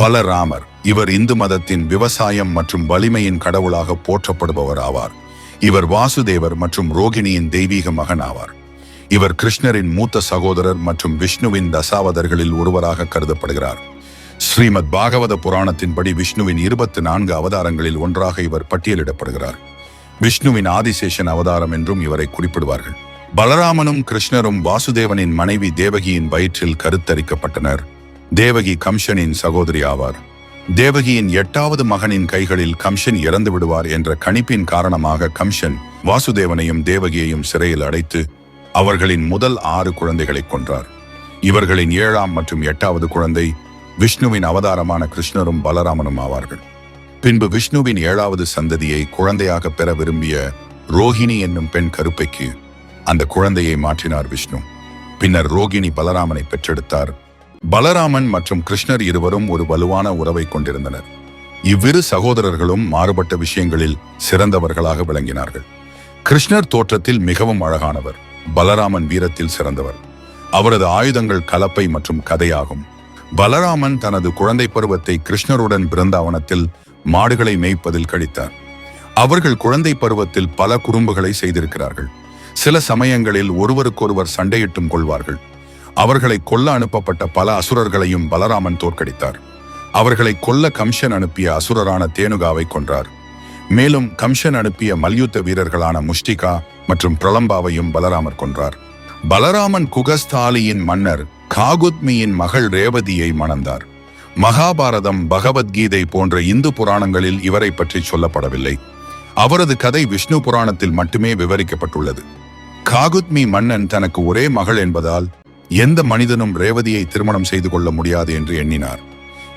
பலராமர் இவர் இந்து மதத்தின் விவசாயம் மற்றும் வலிமையின் கடவுளாக போற்றப்படுபவர் ஆவார் இவர் வாசுதேவர் மற்றும் ரோகிணியின் தெய்வீக மகன் ஆவார் இவர் கிருஷ்ணரின் மூத்த சகோதரர் மற்றும் விஷ்ணுவின் தசாவதர்களில் ஒருவராக கருதப்படுகிறார். ஸ்ரீமத் பாகவத புராணத்தின்படி விஷ்ணுவின் இருபத்தி நான்கு அவதாரங்களில் ஒன்றாக இவர் பட்டியலிடப்படுகிறார். விஷ்ணுவின் ஆதிசேஷன் அவதாரம் என்றும் இவரை குறிப்பிடுவார்கள். பலராமனும் கிருஷ்ணரும் வாசுதேவனின் மனைவி தேவகியின் வயிற்றில் கருத்தரிக்கப்பட்டனர். தேவகி கம்ஷனின் சகோதரி ஆவார். தேவகியின் எட்டாவது மகனின் கைகளில் கம்ஷன் இறந்து விடுவார் என்ற கணிப்பின் காரணமாக கம்ஷன் வாசுதேவனையும் தேவகியையும் சிறையில் அடைத்து அவர்களின் முதல் ஆறு குழந்தைகளை கொன்றார். இவர்களின் ஏழாம் மற்றும் எட்டாவது குழந்தை விஷ்ணுவின் அவதாரமான கிருஷ்ணரும் பலராமனும் ஆவார்கள். பின்பு விஷ்ணுவின் ஏழாவது சந்ததியை குழந்தையாக பெற விரும்பிய ரோஹிணி என்னும் பெண் கருப்பைக்கு அந்த குழந்தையை மாற்றினார் விஷ்ணு. பின்னர் ரோகிணி பலராமனை பெற்றெடுத்தார். பலராமன் மற்றும் கிருஷ்ணர் இருவரும் ஒரு வலுவான உறவை கொண்டிருந்தனர். இவ்விரு சகோதரர்களும் மாறுபட்ட விஷயங்களில் சிறந்தவர்களாக விளங்கினார்கள். கிருஷ்ணர் தோற்றத்தில் மிகவும் அழகானவர் பலராமன் வீரத்தில் சிறந்தவர். அவரது ஆயுதங்கள் கலப்பை மற்றும் கதையாகும். பலராமன் தனது குழந்தை பருவத்தை கிருஷ்ணருடன் பிருந்தாவனத்தில் மாடுகளை மேய்ப்பதில் கழித்தார். அவர்கள் குழந்தை பருவத்தில் பல குறும்புகளை செய்திருக்கிறார்கள். சில சமயங்களில் ஒருவருக்கொருவர் சண்டையிட்டும் கொள்வார்கள். அவர்களை கொல்ல அனுப்பப்பட்ட பல அசுரர்களையும் பலராமன் தோற்கடித்தார். அவர்களை கொல்ல கம்சன் அனுப்பிய அசுரரான தேனுகாவை கொன்றார். மேலும் கம்சன் அனுப்பிய மல்யுத்த வீரர்களான முஷ்டிகா மற்றும் பிரலம்பாவையும் பலராமர் கொன்றார். பலராமன் குகஸ்தாலியின் மன்னர் காகுத்மியின் மகள் ரேவதியை மணந்தார். மகாபாரதம் பகவத்கீதை போன்ற இந்து புராணங்களில் இவரை பற்றி சொல்லப்படவில்லை. அவரது கதை விஷ்ணு புராணத்தில் மட்டுமே விவரிக்கப்பட்டுள்ளது. காகுத்மி மன்னன் தனக்கு ஒரே மகள் என்பதால் எந்த மனிதனும் ரேவதியை திருமணம் செய்து கொள்ள முடியாது என்று எண்ணினார்.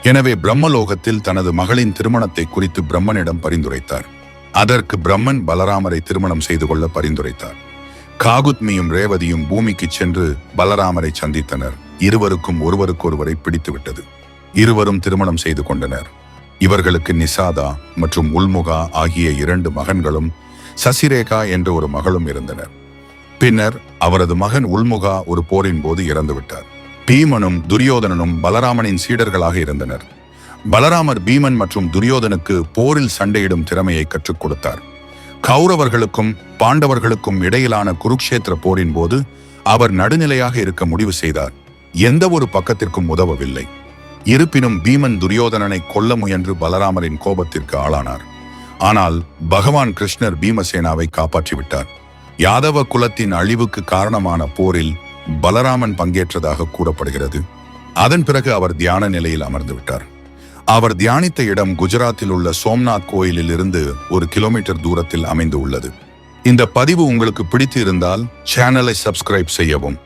எனவே பிரம்மலோகத்தில் தனது மகளின் திருமணத்தை குறித்து பிரம்மனிடம் பரிந்துரைத்தார். அதற்கு பிரம்மன் பலராமரை திருமணம் செய்து கொள்ள பரிந்துரைத்தார். காகுத்மியும் ரேவதியும் பூமிக்கு சென்று பலராமரை சந்தித்தனர். இருவருக்கும் ஒருவருக்கொருவரை பிடித்துவிட்டது. இருவரும் திருமணம் செய்து கொண்டனர். இவர்களுக்கு நிசாதா மற்றும் உல்முகா ஆகிய இரண்டு மகன்களும் சசிரேகா என்ற ஒரு மகளும் இருந்தனர். பின்னர் அவரது மகன் உல்முகா ஒரு போரின் போது இறந்துவிட்டார். பீமனும் துரியோதனனும் பலராமனின் சீடர்களாக இருந்தனர். பலராமர் பீமன் மற்றும் துரியோதனுக்கு போரில் சண்டையிடும் திறமையை கற்றுக் கொடுத்தார். கௌரவர்களுக்கும் பாண்டவர்களுக்கும் இடையிலான குருக்ஷேத்திர போரின் போது அவர் நடுநிலையாக இருக்க முடிவு செய்தார். எந்த ஒரு பக்கத்திற்கும் உதவவில்லை. இருப்பினும் பீமன் துரியோதனனை கொல்ல முயன்று பலராமரின் கோபத்திற்கு ஆளானார். ஆனால் பகவான் கிருஷ்ணர் பீமசேனாவை காப்பாற்றிவிட்டார். யாதவ குலத்தின் அழிவுக்கு காரணமான போரில் பலராமன் பங்கேற்றதாக கூறப்படுகிறது. அதன் பிறகு அவர் தியான நிலையில் அமர்ந்து விட்டார். அவர் தியானித்த இடம் குஜராத்தில் உள்ள சோம்நாத் கோயிலில் இருந்து ஒரு கிலோமீட்டர் தூரத்தில் அமைந்து உள்ளது இந்த பதிவு உங்களுக்கு பிடித்து இருந்தால் சேனலை சப்ஸ்கிரைப் செய்யவும்.